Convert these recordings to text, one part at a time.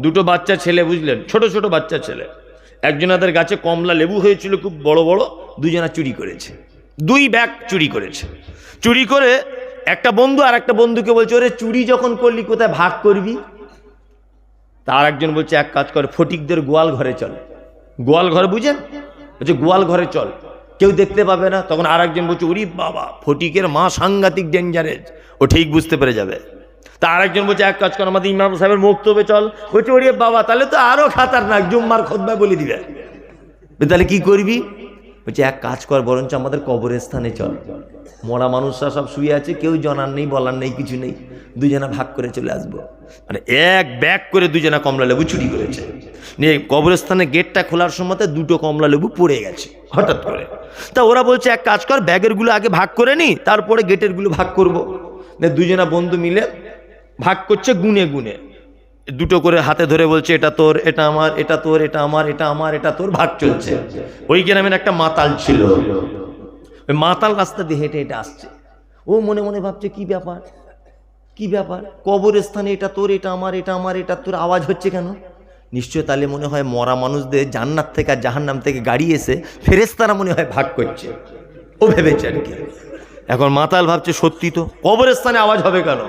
দুটো বাচ্চা ছেলে, বুঝলেন? ছোট ছোট বাচ্চা ছেলে। একজনাদের গাছে কমলা লেবু হয়েছিল, খুব বড় বড়। দুজনা চুরি করেছে। দুই ব্যাগ চুরি করেছে। চুরি করে একটা বন্ধু আর একটা বন্ধুকে বলছে, ওরে, চুরি যখন করলি, কোথায় ভাগ করবি? তার একজন বলছে, এক কাজ করে, ফটিকদের গোয়াল ঘরে চল। গোয়াল ঘর, বুঝেন? বলছে, গোয়াল ঘরে চল। কেউ দেখতে পাবে না। তখন আর একজন বলছে উরি বাবা, ফটিকের মা সাংঘাতিক ডেঞ্জারেজ ও ঠিক বুঝতে পেরে যাবে। তা আরেকজন বলছে, এক কাজ কর, আমাদের ইমাম সাহেবের মুক্তবে চল। বলছে, ওরে বাবা, তাহলে তো আরও খাতারনাক, জুম্মার খোদবা বলে দিবে। তাহলে কি করবি? বলছে, এক কাজ কর, বরঞ্চ আমাদের কবরস্থানে চল। মরা মানুষরা সব শুয়ে আছে, কেউ জানার নেই, বলার নেই, কিছু নেই। দুজনা ভাগ করে চলে আসব। মানে এক ব্যাগ করে দুজনা কমলা লেবু চুরি করেছে। নিয়ে কবরস্থানে গেটটা খোলার সময়তে দুটো কমলা লেবু পড়ে গেছে, হঠাৎ করে। তা ওরা বলছে, এক কাজ কর, ব্যাগেরগুলো আগে ভাগ করে নি, তারপরে গেটেরগুলো ভাগ করব। দুজনা বন্ধু মিলে ভাগ করছে গুনে গুনে। দুটো করে হাতে ধরে বলছে, এটা তোর, এটা আমার, এটা তোর, এটা আমার এটা আমার, এটা তোর, ভাগ চলছে। ওই গ্রামের একটা মাতাল ছিল। ওই মাতাল রাস্তা দিয়ে হেঁটে হেঁটে আসছে। ও মনে মনে ভাবছে, কি ব্যাপার? কি ব্যাপার? কবরস্থানে এটা তোর, এটা আমার এটা আমার, এটা তোর আওয়াজ হচ্ছে কেন? নিশ্চয় তাহলে মনে হয় মরা মানুষদের জান্নাত থেকে আর জাহান্নাম থেকে গাড়ি এসে ফেরেস্তারা মনে হয় ভাগ করছে। ও ভেবেছে আর কি। এখন মাতাল ভাবছে, সত্যি তো? কবরস্থানে আওয়াজ হবে কেন?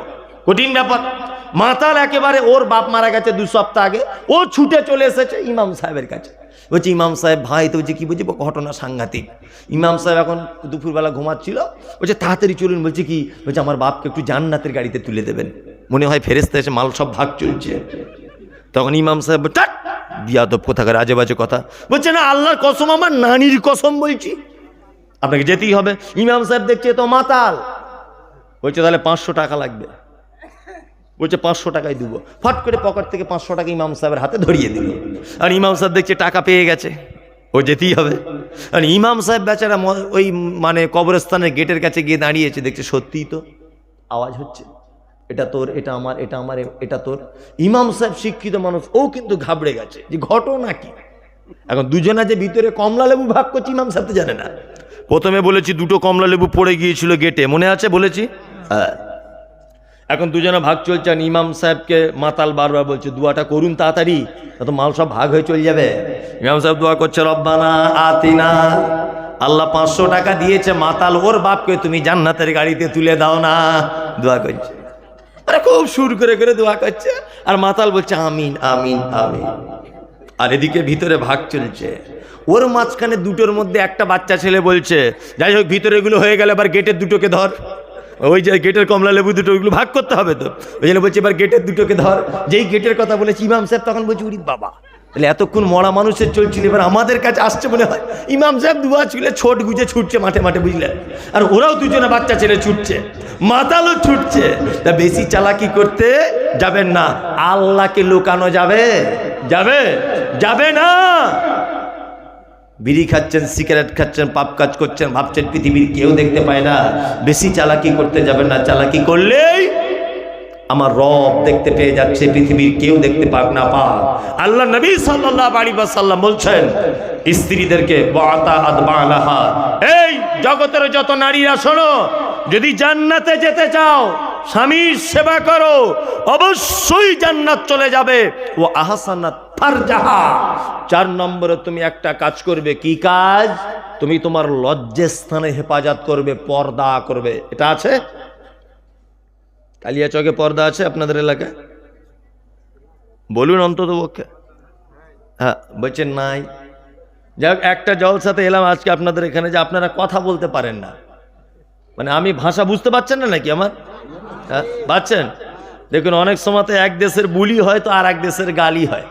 কঠিন ব্যাপার। মাতাল একেবারে ওর বাপ মারা গেছে দু সপ্তাহ আগে, ও ছুটে চলে এসেছে ইমাম সাহেবের কাছে। বলছে, ইমাম সাহেব, ভাই, তো বলছে, কি বলছি? ঘটনা সাংঘাতিক। ইমাম সাহেব এখন দুপুরবেলা ঘুমাচ্ছিল, বলছে, তাড়াতাড়ি চলুন। বলছে, কি? বলছে, আমার বাপকে একটু জান্নাতের গাড়িতে তুলে দেবেন। মনে হয় ফেরেস্তা এসে মাল সব ভাগ চলছে। তখন ইমাম সাহেব টাট বিয়াদব কোথাকার আজে বাজে কথা। বলছে, না, আল্লাহর কসম, আমার নানির কসম বলছি। আপনাকে যেতেই হবে। ইমাম সাহেব দেখছে তো মাতাল। বলছে, তাহলে পাঁচশো টাকা লাগবে। বলছে, পাঁচশো টাকায় দেবো। ফট করে পকেট থেকে পাঁচশো টাকা ইমাম সাহেবের হাতে ধরিয়ে দিল। আর ইমাম সাহেব দেখছে টাকা পেয়ে গেছে। ও যেতেই হবে। আর ইমাম সাহেব বেচারা ওই মানে কবরস্থানের গেটের কাছে গিয়ে দাঁড়িয়েছে। দেখছে, সত্যিই তো আওয়াজ হচ্ছে। এটা তোর, এটা আমার এটা আমার, এটা তোর। ইমাম সাহেব শিক্ষিত মানুষ, ও কিন্তু ঘাবড়ে গেছে যে ঘটনা কি? এখন দুজনা যে ভিতরে কমলা লেবু ভাগ করছে, ইমাম সাহেব তো জানে না। প্রথমে বলেছি দুটো কমলা লেবু পড়ে গিয়েছিল গেটে মনে আছে বলেছি? হ্যাঁ এখন দুজনে ভাগ চলছে আর ইমাম সাহেবকে মাতাল বারবার বলছে দুয়াটা করুন তাড়াতাড়ি তো মাল সব ভাগ হয়ে চলে যাবে। ইমাম সাহেব দোয়া করছে রব্বানা আতিনা আল্লাহ পাঁচশো টাকা দিয়েছে মাতাল ওর বাপকে তুমি জান্নাতের গাড়িতে তুলে দাও না। দোয়া করছে। আরে খুব সুর করে করে দোয়া করছে আর মাতাল বলছে আমিন আমিন আমিন। আর এদিকে ভিতরে ভাগ চলছে। ওর মাঝখানে দুটোর মধ্যে একটা বাচ্চা ছেলে বলছে, যাই হোক, ভিতরে এগুলো হয়ে গেলে আবার গেটের দুটোকে ধর। ওই যে গেটের কমলা লেবু দুটো, ওইগুলো ভাগ করতে হবে তো। ওই জন্য বলছে, এবার গেটের দুটোকে ধর। যেই গেটের কথা বলেছে ইমাম সাহেব, তখন বলছি, উরি বাবা, তাহলে এতক্ষণ মরা মানুষের চলছিল, এবার আমাদের কাছে আসছে মনে হয়। ইমাম সাহেব দুয়া ছুলে ছোট গুজে ছুটছে মাঠে মাঠে বুঝলে আর ওরাও দুজনে বাচ্চা ছেলে ছুটছে, মাতালও ছুটছে। তা বেশি চালাকি করতে যাবেন না। আল্লাহকে লুকানো যাবে? যাবে? যাবে না? বিড়ি খাচ্ছেন, সিগারেট খাচ্ছেন, পাপ কাজ করছেন, ভাবছেন পৃথিবীর কেউ দেখতে পায় না। বেশি চালাকি করতে যাবেন না। চালাকি করলেই আমার রব দেখতে পেয়ে যাচ্ছে, পৃথিবীর কেউ দেখতে পাক না পাক আল্লাহ নবী সাল্লাল্লাহু আলাইহি ওয়াসাল্লাম বলছেন, স্ত্রীদেরকে এই জগতের যত নারীরা শোনো, যদি জান্নাতে যেতে চাও স্বামীর সেবা করো, অবশ্যই জান্নাত চলে যাবে। ও আহসানাত ফারজাহা চার নম্বরে তুমি একটা কাজ করবে, কি কাজ? তুমি তোমার লজ্জাস্থানে হেফাজত করবে, পর্দা করবে। এটা আছে? কালিয়া চকে পর্দা আছে আপনাদের এলাকায়? বলুন অন্তত পক্ষে। হ্যাঁ বলছেন নাই। যাই একটা জলসাতে এলাম আজকে আপনাদের এখানে যে আপনারা কথা বলতে পারেন না। মানে আমি ভাষা বুঝতে পারছেন না নাকি আমার? হ্যাঁ পাচ্ছেন? দেখুন, অনেক সময়তে এক দেশের বুলি হয় তো আর এক দেশের গালি হয়।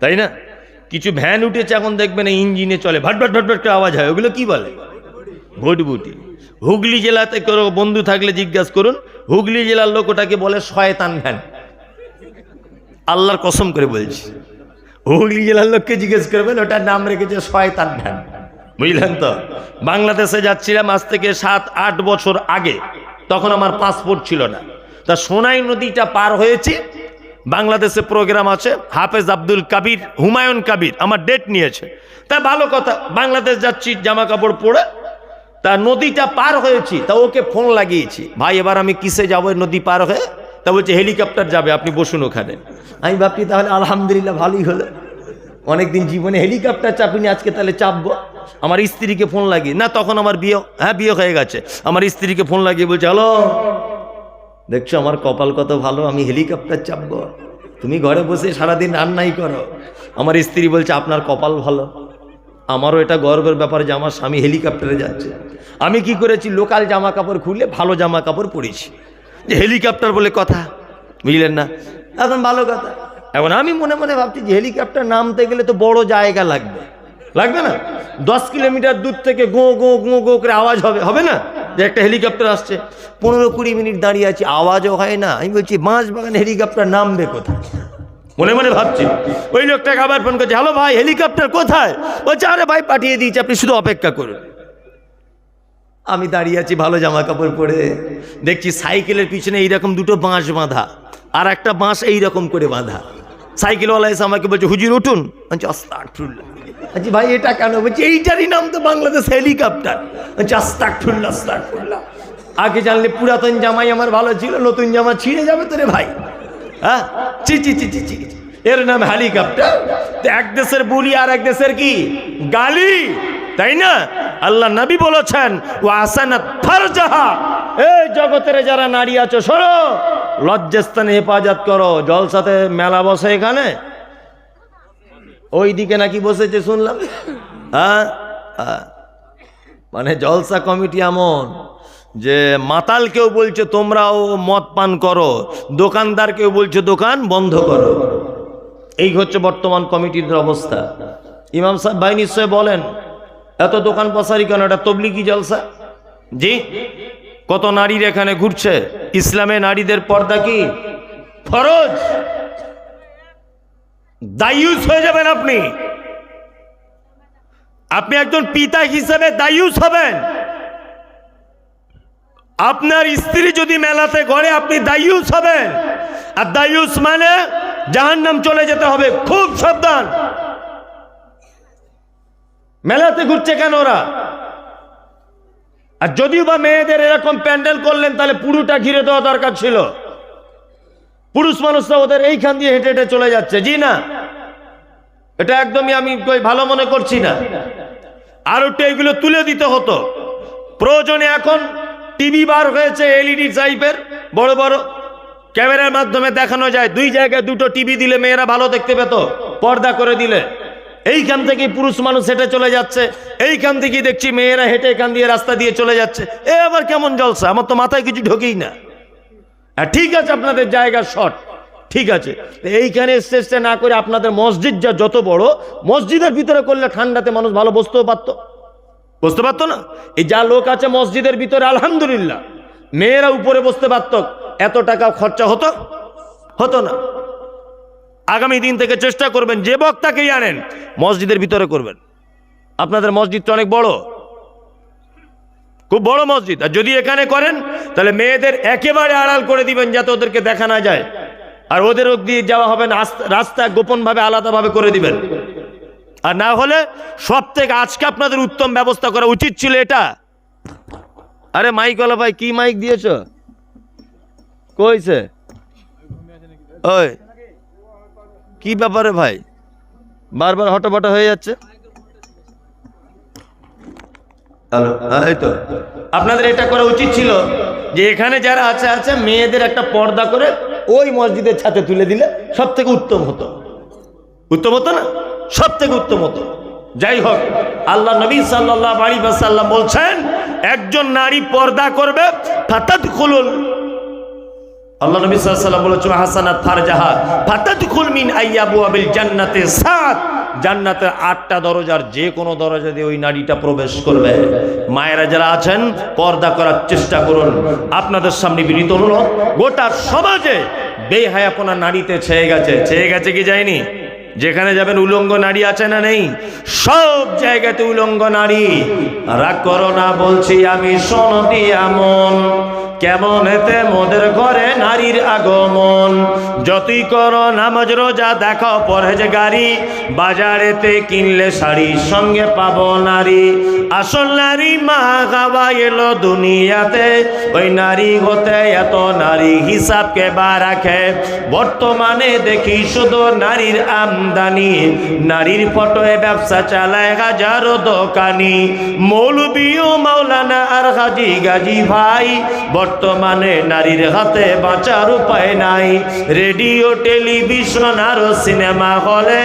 তাই না? কিছু ভ্যান উঠেছে, এখন দেখবেন ইঞ্জিনে চলে। ভাট ভাট ভাট ভাট আওয়াজ হয়। ওগুলো কি বলে? ভুটভুটি হুগলি জেলাতে কোনো বন্ধু থাকলে জিজ্ঞাসা করুন, হুগলি জেলার লোক ওটাকে বলে শয়তান ভ্যান। আল্লাহর কসম করে বলছি। হুগলি জেলার লোককে জিজ্ঞেস করবেন, ওটার নাম রেখেছে শয়তান ভ্যান। বুঝলেন তো? বাংলাদেশে যাচ্ছিলাম আজ থেকে সাত, আট বছর আগে। তখন আমার পাসপোর্ট ছিল না। তা সোনাই নদীটা পার হয়েছি। বাংলাদেশে প্রোগ্রাম আছে, হাফেজ আব্দুল কাবির, হুমায়ুন কাবির, আমার ডেট নিয়েছে। তা ভালো কথা, বাংলাদেশ যাচ্ছি জামা কাপড় পরে। তা নদীটা পার হয়েছি, তা ওকে ফোন লাগিয়েছি। ভাই, এবার আমি কিসে যাব নদী পার হয়ে? তা বলছে হেলিকপ্টার যাবে, আপনি বসুন ওখানে। আমি ভাবছি, তাহলে আলহামদুলিল্লাহ, ভালোই হলো। অনেকদিন জীবনে হেলিকপ্টার চাপিনি, আজকে তাহলে চাপবো। আমার স্ত্রীকে ফোন লাগিয়ে, না, তখন আমার বিয়ে হ্যাঁ বিয়ে হয়ে গেছে। আমার স্ত্রীকে ফোন লাগিয়ে বলছে, হ্যালো, দেখছ আমার কপাল কত ভালো? আমি হেলিকপ্টার চাপবো। তুমি ঘরে বসে সারাদিন রান্নাই করো। আমার স্ত্রী বলছে, আপনার কপাল ভালো। আমারও এটা গর্বের ব্যাপার যে আমার স্বামী হেলিকপ্টারে যাচ্ছে। আমি কি করেছি? লোকাল জামা কাপড় খুলে ভালো জামা কাপড় পরেছি। যে হেলিকপ্টার বলে কথা, বুঝলেন না? এখন ভালো কথা। এখন আমি মনে মনে ভাবছি যে হেলিকপ্টার নামতে গেলে তো বড় জায়গা লাগবে। লাগবে না? দশ কিলোমিটার দূর থেকে গো গো গো গো করে আওয়াজ হবে হবে না? যে একটা হেলিকপ্টার আসছে, পনেরো কুড়ি মিনিট দাঁড়িয়ে আছি, আওয়াজও হয় না। আমি বলছি, বাঁশ বাগান হেলিকপ্টার নামবে কোথায়? মনে মনে ভাবছি, ওই লোকটাকে আবার ফোন করছে, হ্যালো ভাই, হেলিকপ্টার কোথায়? বলছে, আরে ভাই, পাঠিয়ে দিয়েছি, আপনি শুধু অপেক্ষা করুন। আমি দাঁড়িয়ে আছি, ভালো জামা কাপড় পরে। দেখছি সাইকেলের পিছনে এইরকম দুটো বাঁশ বাঁধা, আর একটা বাঁশ এইরকম করে বাঁধা। সাইকেলওয়ালা এসে আমাকে বলছে, হুজুর, উঠুন। বলছি আস্তাকফিরুল্লাহ বলছি ভাই, এটা কেন বলছি? এইটারই নাম তো বাংলাদেশ হেলিকপ্টার। বলছি আস্তাকফিরুল্লাহ আস্তাকফিরুল্লাহ আগে জানলে পুরাতন জামাই আমার ভালো ছিল, নতুন জামা ছিঁড়ে যাবে তো রে ভাই। হ্যাঁ? চি চি চি চি চি এর নাম হেলিকপ্টার। তো এক দেশের বুলি আর এক দেশের কি? গালি। তাই না? আল্লাহ নবী বলেছেন ও আসানাত ফারজাহা এই জগতের যারা নারী আছো, সরো। লজ্জাস্থানে হেফাজত করো। জলসাতে মেলা বসে এখানে। ওই দিকে নাকি বসেছে শুনলাম। হ্যাঁ? হ্যাঁ। মানে জলসা কমিটি এমন যে মাতাল কেউ বলছে, তোমরাও মদ পান করো। দোকানদার কেউ বলছে, দোকান বন্ধ করো। এই হচ্ছে বর্তমান কমিটির অবস্থা। ইমাম সাহেব ভাই নিশ্চয় বলেন, এত দোকান পসারি কেন? এটা তবলিগি জলসা? জি? কত নারীর এখানে ঘুরছে? ইসলামে নারীদের পর্দা কি? ফরজ! দায়ুস হয়ে যাবেন আপনি। আপনি একজন পিতা হিসেবে দায়ুস হবেন। আপনার স্ত্রী যদি মেলাতে ঘরে আপনি দায়ুস হবেন। আর দায়ুস মানে জাহান্নাম চলে যেতে হবে। খুব সাবধান। মেলাতে ঘুরছে কেন ওরা? আর যদিও বা মেয়েদের এরকম প্যান্ডেল করলেন, তাহলে পুরোটা ঘিরে দেওয়া দরকার ছিল। পুরুষ মানুষরা ওদের এইখান দিয়ে হেঁটে হেঁটে চলে যাচ্ছে, জি না? এটা একদমই আমি ভালো মনে করছি না। আর একটু এগুলো তুলে দিতে হতো। প্রয়োজনে এখন টিভি বার হয়েছে এলইডি টাইপের, বড় বড় ক্যামেরার মাধ্যমে দেখানো যায়। দুই জায়গায় দুটো টিভি দিলে মেয়েরা ভালো দেখতে পেত, পর্দা করে দিলে। এইখান থেকে পুরুষ মানুষ হেঁটে চলে যাচ্ছে। এইখান থেকে দেখছি মেয়েরা হেঁটে এখান দিয়ে রাস্তা দিয়ে চলে যাচ্ছে। এ আবার কেমন জলসা? আমার তো মাথায় কিছু ঢোকেই না। ঠিক আছে আপনাদের জায়গা শর্ট। ঠিক আছে। এইখানে স্টেজটা না করে আপনাদের মসজিদ যা যত বড় মসজিদের ভিতরে করলে ঠান্ডাতে মানুষ ভালো বসতেও পারতো। বুঝতে পারতো না? এই যা লোক আছে মসজিদের ভিতরে আলহামদুলিল্লাহ। মেয়েরা উপরে বসতে পারত। এত টাকা খরচা হতো? হতো না। আগামী দিন থেকে চেষ্টা করবেন যে বক্তাকেই আনেন মসজিদের ভিতরে করবেন। আপনাদের মসজিদটা অনেক বড়। খুব বড় মসজিদ। আর যদি এখানে করেন, তাহলে মেয়েদের একেবারে আড়াল করে দিবেন যাতে ওদেরকে দেখা না যায়। আর ওদের দিয়ে যাওয়া হবে না রাস্তা গোপনভাবে, আলাদাভাবে করে দিবেন। আর না হলে সব থেকে আজকে আপনাদের উত্তম ব্যবস্থা করা উচিত ছিল এটা। আরে মাইক ওলা ভাই, কি মাইক দিয়েছ? কইছে? ওই। কি ব্যাপারে ভাই? বারবার হটবটা হয়ে যাচ্ছে। হ্যাঁ আপনাদের এটা করা উচিত ছিল যে এখানে যারা আছে আছে, মেয়েদের একটা পর্দা করে ওই মসজিদের ছাতে তুলে দিলে সব থেকে উত্তম হতো। উত্তম হতো না? সব থেকে উত্তম হতো। যাই হোক, আল্লাহ নবী সাল্লাহ আলী সাল্লাম বলছেন, একজন নারী পর্দা করবে ফাতাত খুলুল আল্লাহ নবী সাল্লাল্লাহু বলেছেন, হাসানাত ফারজাহা, ফাতাদখুল মিন আইয়াবু আবিল জান্নাতে সাত। জান্নাতের আটটা দরজার যে কোনো দরজা দিয়ে ওই নারীটা প্রবেশ করবে। মায়েরা যারা আছেন, পর্দা করার চেষ্টা করুন। আপনাদের সামনে বিনীত হলো গোটা সমাজে বেহায়াপনা নারীতে ছেয়ে গেছে। ছেয়ে গেছে কি যায়নি? যেখানে যাবেন উলঙ্গ নারী আছে না নেই? সব জায়গাতে উলঙ্গ নারী। রাগ করো না, বলছি আমি সনদি এমন? কেমন এতে মোদের ঘরে নারীর আগমন? যতই করো নামাজ, রোজা, দেখো পরহেজ গাড়ি বাজারেতে কিনলে শাড়ির সঙ্গে পাব নারী। আসল নারী মা গাবা এলো দুনিয়াতে। ওই নারী হতে এত নারী হিসাবকে বা রাখে? বর্তমানে দেখি শুধু নারীর আমদানি। নারীর ফটোয় ব্যবসা চালায় হাজারো দোকানি। মৌলবীও মাওলানা আর হাজি গাজী ভাই বর্তমানে নারীর হাতে বাঁচার উপায় নাই। রেডিও, টেলিভিশন আর সিনেমা হলে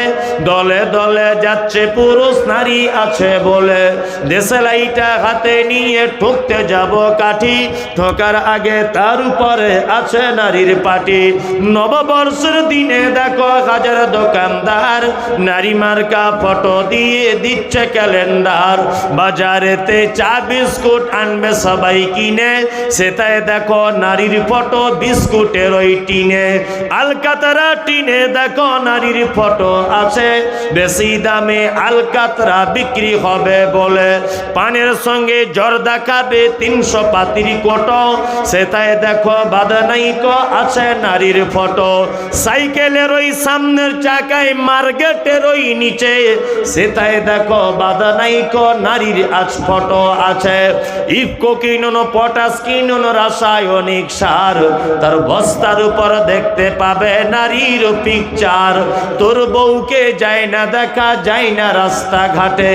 দলে দলে যাচ্ছে পুরুষ নারী আছে বলে। দেশলাইটা হাতে নিয়ে ঠুকতে যাব কাঠি, ঠোকার আগে তার উপরে আছে নারীর পাটি। নববর্ষের দিনে দেখো হাজার দোকানদার, নারী মার্কা ফটো দিয়ে দিচ্ছে ক্যালেন্ডার। বাজারেতে চা, বিস্কুট আনবে সবাই কিনে, সেটাই দেখো নারীর ফটো, বিস্কুটের ওই টিনে। আলকাতরা টিনে দেখো নারীর ফটো আছে। বেশি দামে আলকাতরা বিক্রি হবে বলে। পানের সঙ্গে জর্দা খাবে তিনশো পাতির কোটো। সেটাই দেখো বাদানাইকো আছে নারীর ফটো। সাইকেলের ওই সামনের চাকায় মার্কেটের ওই নিচে। সেটাই দেখো বাদানাইকো নারীর আজ ফটো আছে। ইফকো কিনোনো, পটাশ কিনোনো রাসায়নিক সার, তার বস্তার উপর দেখতে পাবে নারীর পিকচার তোর বউকে যায় না দেখা, যায় না রাস্তাঘাটে।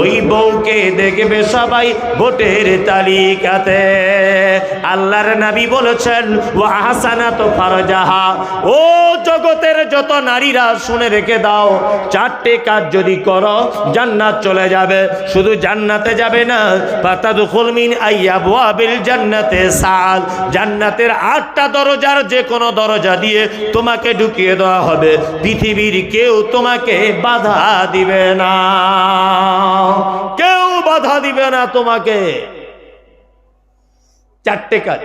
ওই বউকে দেখবে সবাই ভোটের তালিকাতে। আল্লাহর নবী বলেছেন ও আহসানা তো ফারজাহা। ও জগতের যত নারীরা শুনে রেখে দাও, চারটে কাজ যদি করো, জান্নাত চলে যাবে। শুধু জান্নাতে যাবে না পাতাদুখুল মিন আইয়াবওয়াবিল জান্নাতে সাল, জান্নাতের আটটা দরজার যে কোনো দরজা দিয়ে তোমাকে ঢুকিয়ে দেওয়া হবে। পৃথিবীর কেউ তোমাকে বাধা দিবে না। কেউ বাধা দিবে না তোমাকে। চারটে কাজ।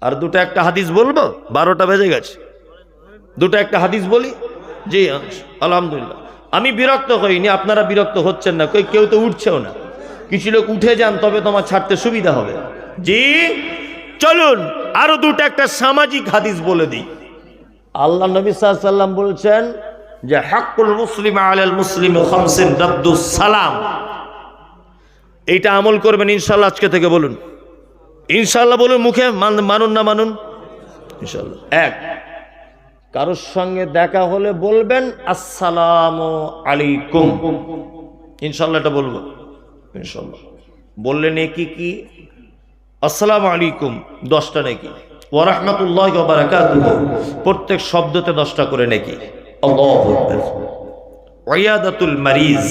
আর দুটো একটা হাদিস বলব? বারোটা বেজে গেছে। দুটো একটা হাদিস বলি? জি, আলহামদুলিল্লাহ। আমি বিরক্ত হইনি, আপনারা বিরক্ত হচ্ছেন না কেউ তো উঠছেও না। কিছু লোক উঠে যান তবে তোমার ছাড়তে সুবিধা হবে। জি চলুন আরও দুটো একটা সামাজিক হাদিস বলে দিই। আল্লাহ নবী সাল্লাম বলছেন যে হাক্কুল মুসলিম আলাল মুসলিম খামসিন রাদ্দুস সালাম। এইটা আমল করবেন ইনশাল্লাহ আজকে থেকে বলুন। ইনশাল্লাহ বলুন মুখে মান- মানুন না মানুন? ইনশাল্লাহ এক কারোর সঙ্গে দেখা হলে বলবেন আসসালাম আলাইকুম। ইনশাল্লাহ এটা বলব। ইনশাল্লাহ বললে নেকি কি? আসসালামু আলাইকুম, দশটা নাকি? ওরহমতুল্লাহ প্রত্যেক শব্দতে দশটা করে নাকি? ওয়াদাতুল মারিজ।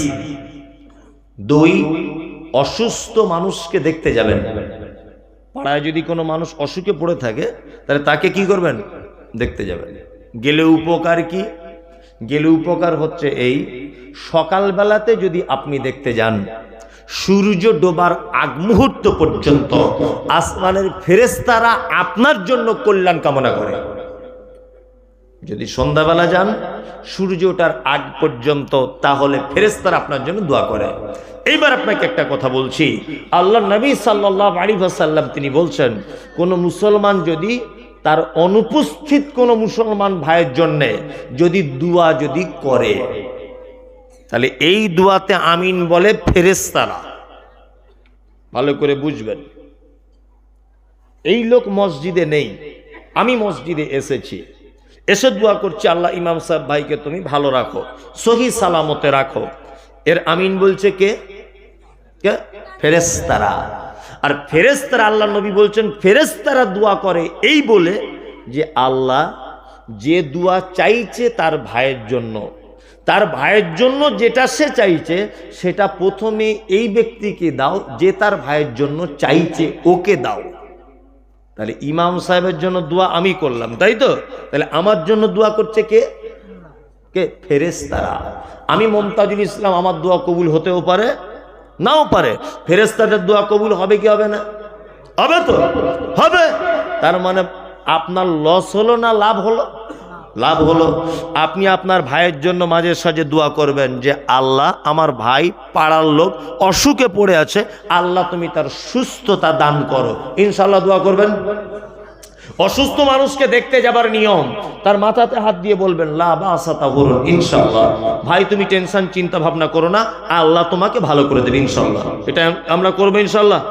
দুই, অসুস্থ মানুষকে দেখতে যাবেন। পাড়ায় যদি কোনো মানুষ অসুখে পড়ে থাকে, তাহলে তাকে কি করবেন? দেখতে যাবেন। গেলে উপকার কি? গেলে উপকার হচ্ছে এই, সকালবেলাতে যদি আপনি দেখতে যান সূর্য ডোবার আগ মুহূর্ত পর্যন্ত আসমানের ফেরেস্তারা আপনার জন্য কল্যাণ কামনা করে। যদি সন্ধ্যাবেলা যান, সূর্য ওঠার আগ পর্যন্ত, তাহলে ফেরেস্তারা আপনার জন্য দোয়া করে। এইবার আপনাকে একটা কথা বলছি। আল্লাহ নবী সাল্লাহ আলী সাল্লাম তিনি বলছেন, কোনো মুসলমান যদি তার অনুপস্থিত কোনো মুসলমান ভাইয়ের জন্যে যদি দোয়া যদি করে তাহলে এই দোয়াতে আমিন বলে ফেরেস্তারা ভালো করে বুঝবেন। এই লোক মসজিদে নেই, আমি মসজিদে এসেছি। এসে দোয়া করছি, আল্লাহ ইমাম সাহেব, ভাইকে তুমি ভালো রাখো, সহি সালামতে রাখো। এর আমিন বলছে কে? কে? ফেরেস্তারা আর ফেরেস্তারা আল্লাহ নবী বলছেন ফেরেস্তারা দোয়া করে এই বলে যে, আল্লাহ যে দোয়া চাইছে তার ভাইয়ের জন্য তার ভাইয়ের জন্য যেটা সে চাইছে, সেটা প্রথমে এই ব্যক্তিকে দাও যে তার ভাইয়ের জন্য চাইছে, ওকে দাও। তাহলে ইমাম সাহেবের জন্য দোয়া আমি করলাম, তাই তো? তাহলে আমার জন্য দোয়া করছে কে? কে? ফেরেস্তারা আমি মমতাজুল ইসলাম, আমার দোয়া কবুল হতেও পারে, নাও পারে। ফেরেস্তাদের দোয়া কবুল হবে কি হবে না? হবে তো? হবে। তার মানে আপনার লস হলো না লাভ হলো? লাভ হলো। আপনি আপনার ভাইয়ের জন্য মাঝে সাঝে দোয়া করবেন যে, আল্লাহ আমার ভাই পাড়ার লোক অসুখে পড়ে আছে, আল্লাহ তুমি তার সুস্থতা দান করো। ইনশাল্লাহ দোয়া করবেন। অসুস্থ মানুষকে দেখতে যাবার নিয়ম, তার মাথাতে হাত দিয়ে বলবেন, লা বা আসাতা বলুন ইনশাল্লাহ ভাই, তুমি টেনশন, চিন্তা ভাবনা করো না, আল্লাহ তোমাকে ভালো করে দেবে ইনশাল্লাহ এটা আমরা করব ইনশাল্লাহ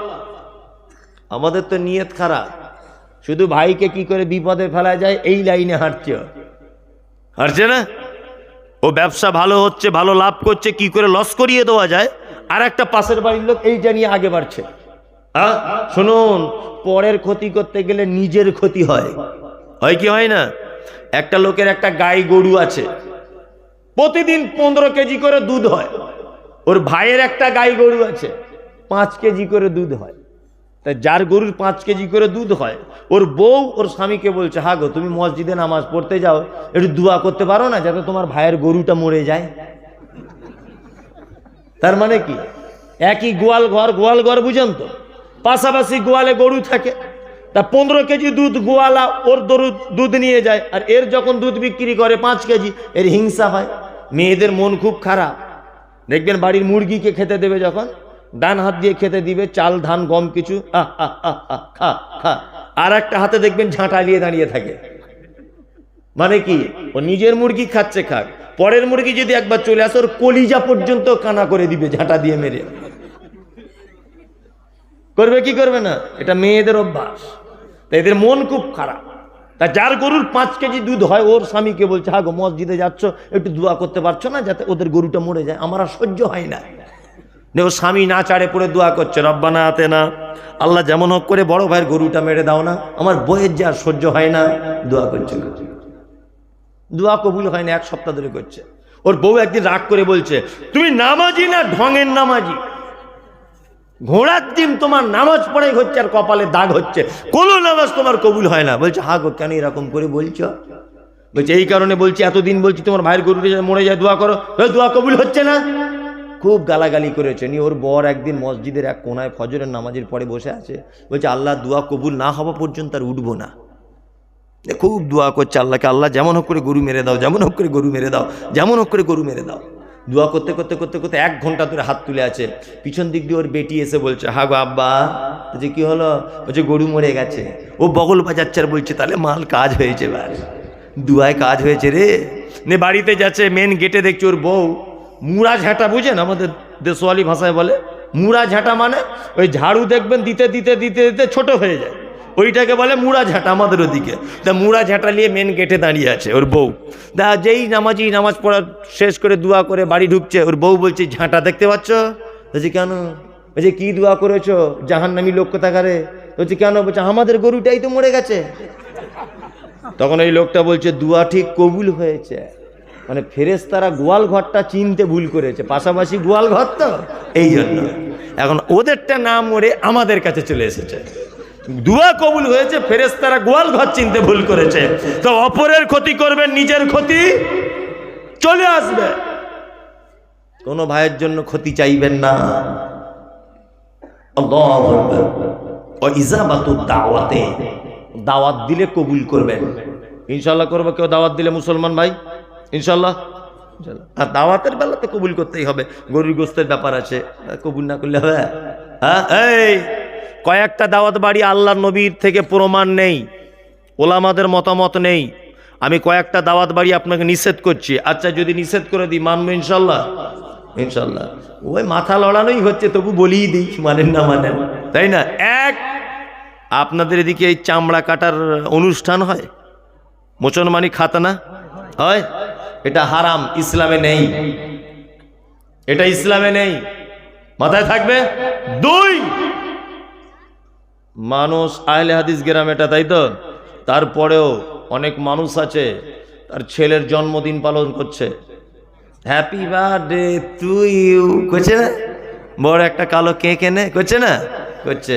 আমাদের তো নিয়ত খারাপ। শুধু ভাইকে কি করে বিপদে ফেলা যায়, এই লাইনে হাঁটছে। ও। হাঁটছে না? ও ব্যবসা ভালো হচ্ছে, ভালো লাভ করছে, কি করে লস করিয়ে দেওয়া যায়? আর একটা পাশের বাড়ির লোক এই জানিয়ে আগে বাড়ছে। হ্যাঁ শুনুন, পরের ক্ষতি করতে গেলে নিজের ক্ষতি হয়। হয় কি হয় না? একটা লোকের একটা গাই গরু আছে। প্রতিদিন পনেরো কেজি করে দুধ হয়। ওর ভাইয়ের একটা গাই গরু আছে। পাঁচ কেজি করে দুধ হয়। তা যার গরুর পাঁচ কেজি করে দুধ হয়, ওর বউ ওর স্বামীকে বলছে, হা গো, তুমি মসজিদে নামাজ পড়তে যাও, একটু দোয়া করতে পারো না যাতে তোমার ভাইয়ের গরুটা মরে যায়? তার মানে কি? একই গোয়াল ঘর গোয়াল ঘর বুঝেন তো? পাশাপাশি গোয়ালে গরু থাকে, তা পনেরো কেজি দুধ গোয়ালা ওর দরু, দুধ নিয়ে যায়, আর এর যখন দুধ বিক্রি করে পাঁচ কেজি, এর হিংসা হয়। মেয়েদের মন খুব খারাপ। দেখবেন বাড়ির মুরগিকে খেতে দেবে যখন ডান হাত দিয়ে খেতে দিবে, চাল, ধান, গম কিছু খা খা আর একটা হাতে দেখবেন ঝাঁটা নিয়ে দাঁড়িয়ে থাকে। মানে কি? ও নিজের মুরগি খাচ্ছে খাক। পরের মুরগি যদি একবার চলে আসে, ওর কলিজা পর্যন্ত কানা করে দিবে ঝাঁটা দিয়ে মেরে। করবে কি করবে না? এটা মেয়েদের অভ্যাস। তা এদের মন খুব খারাপ। তা যার গরুর পাঁচ কেজি দুধ হয়, ওর স্বামীকে বলছে হ্যাঁ গো, মসজিদে যাচ্ছ, একটু দোয়া করতে পারছ না, যাতে ওদের গরুটা মরে যায়? আমার আর সহ্য হয় নে। ও স্বামী না চাড়ে পড়ে দোয়া করছে, রব্বানা আতে না আল্লাহ যেমন হোক করে বড় ভাইয়ের গরুটা মেরে দাও না, আমার বইয়ের যে সহ্য হয় না, দোয়া করছে দোয়া কবুল হয় না, এক সপ্তাহ ধরে করছে। ওর বউ একদিন রাগ করে বলছে, তুমি নামাজি না ঢঙের নামাজি? ঘোড়ার দিন তোমার নামাজ পড়াই হচ্ছে আর কপালে দাগ হচ্ছে। কোনো নামাজ তোমার কবুল হয় না। বলছে, হা গো, কেন এরকম করে বলছো? বলছে, এই কারণে বলছি, এতদিন বলছি তোমার ভাইয়ের গরুটা মরে যায়, দোয়া করো। দোয়া কবুল হচ্ছে না? খুব গালাগালি করেছে। নিয়ে ওর বর একদিন মসজিদের এক কোনায় ফজরের নামাজের পরে বসে আছে। বলছে, আল্লাহ দোয়া কবুল না হওয়া পর্যন্ত আর উঠবো না। খুব দোয়া করছে আল্লাহকে। আল্লাহ, যেমন হোক করে গরু মেরে দাও, যেমন হোক করে গরু মেরে দাও, যেমন হোক করে গরু মেরে দাও। দোয়া করতে করতে করতে করতে এক ঘণ্টা ধরে হাত তুলে আছে। পিছন দিক দিয়ে ওর বেটি এসে বলছে, হা গো আব্বা। বলছে, কি হলো? বলছে, গরু মরে গেছে। ও বগল বাজাচ্ছে আর বলছে, তাহলে মাল কাজ হয়েছে এবার। দুয়ায় কাজ হয়েছে রে। নে বাড়িতে যাচ্ছে মেন গেটে দেখছে ওর বউ। মুড়া ঝাঁটা বুঝেন? আমাদের দেশওয়ালি ভাষায় বলে। মুড়া ঝাঁটা মানে ওই ঝাড়ু দেখবেন, দিতে দিতে দিতে দিতে ছোট হয়ে যায়। ওইটাকে বলে মুড়া ঝাঁটা আমাদের ওদিকে। তা মুড়া ঝাঁটা নিয়ে মেন গেটে দাঁড়িয়ে আছে ওর বউ। দা যেই নামাজি নামাজ পড়া শেষ করে দোয়া করে বাড়ি ঢুকছে, ওর বউ বলছে, ঝাঁটা দেখতে পাচ্ছ? বলছি, কেন? বলছে, কী দোয়া করেছ? জাহান্নামী লোক কোথাকারে? বলছে, কেন? বলছে, আমাদের গরুটাই তো মরে গেছে। তখন এই লোকটা বলছে, দুয়া ঠিক কবুল হয়েছে। মানে ফেরেস তারা গোয়াল ঘরটা চিনতে ভুল করেছে পাশাপাশি গোয়াল ঘর তো। এই জন্য এখন ওদেরটা না মরে আমাদের কাছে চলে এসেছে। দুয়া কবুল হয়েছে ফেরেস তারা গোয়াল ঘর চিনতে ভুল করেছে। তো অপরের ক্ষতি করবেন নিজের ক্ষতি চলে আসবে। কোনো ভাইয়ের জন্য ক্ষতি চাইবেন না। দাওয়াতে। দাওয়াত দিলে কবুল করবেন। ইনশাল্লাহ করব কেউ দাওয়াত দিলে মুসলমান ভাই? ইনশাল্লাহ। আর দাওয়াতের বেলাতে কবুল করতেই হবে। গরুর গোস্তের ব্যাপার আছে। কবুল না করলে হবে? হ্যাঁ এই কয়েকটা দাওয়াত বাড়ি আল্লাহ নবীর থেকে প্রমাণ নেই। ওলামাদের মতামত নেই। আমি কয়েকটা দাওয়াত বাড়ি আপনাকে নিষেধ করছি। আচ্ছা যদি নিষেধ করে দিই মানবো ইনশাল্লাহ ইনশাল্লাহ ওই মাথা লড়ানোই হচ্ছে তবু বলিই দিই মানেন না মানেন। তাই না? এক আপনাদের এদিকে এই চামড়া কাটার অনুষ্ঠান হয়? মুসলমানি খাতানা? হয়? এটা হারাম, ইসলামে নেই। এটা ইসলামে নেই। মাথায় থাকবে? দুই। মানুষ আহলে হাদিস গ্রাম এটা, তাই তো? তারপরেও অনেক মানুষ আছে, তার ছেলের জন্মদিন পালন করছে। হ্যাপি বার্থডে ইউ করছে না? বড় একটা কালো কেক এনে, করছে না? করছে।